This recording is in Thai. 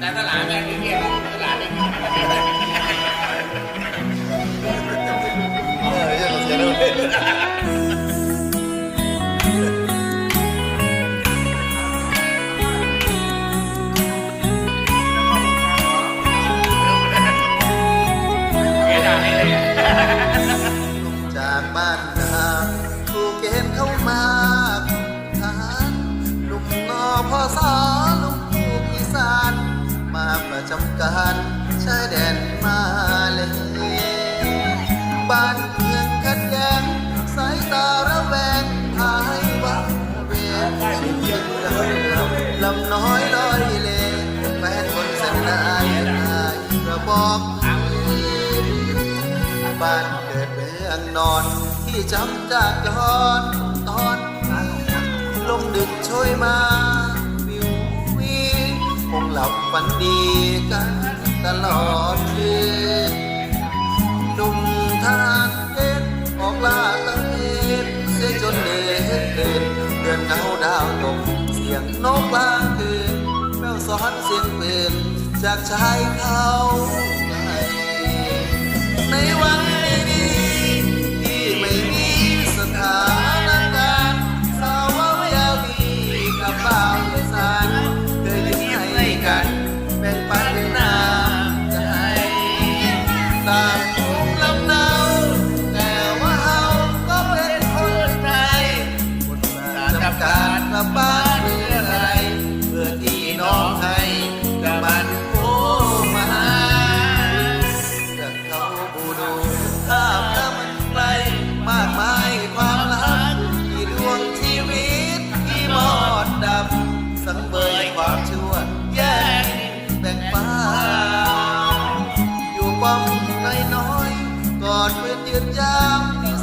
แต่ตลาดแม่งเงี้ยตลาดเนี่ยเออเยอะกว่าเสียเลยเงี้ยได้เลยจากบ้านนาถูกเกณฑ์เข้ามาทหารหนุ่มนอพอสอ จำการชายแดนมาเลย บ้านเมืองขัดแย้งสายตาระแวงหายวังเวงชีวิตลำน้อยลอยเลแฟนคนเส้นนายนายกระบอกนี้บ้านเกิดเมืองนอนที่จำจากย้อน ตลอดคืนหนุ่มทหารเกณออกล่าตะเวนเสียจนเหนื่อยเดินเดือนเงาดาวตกเสียงนกกลางคืนแววซ้อนเสียงปืนจากชายเขา ดปื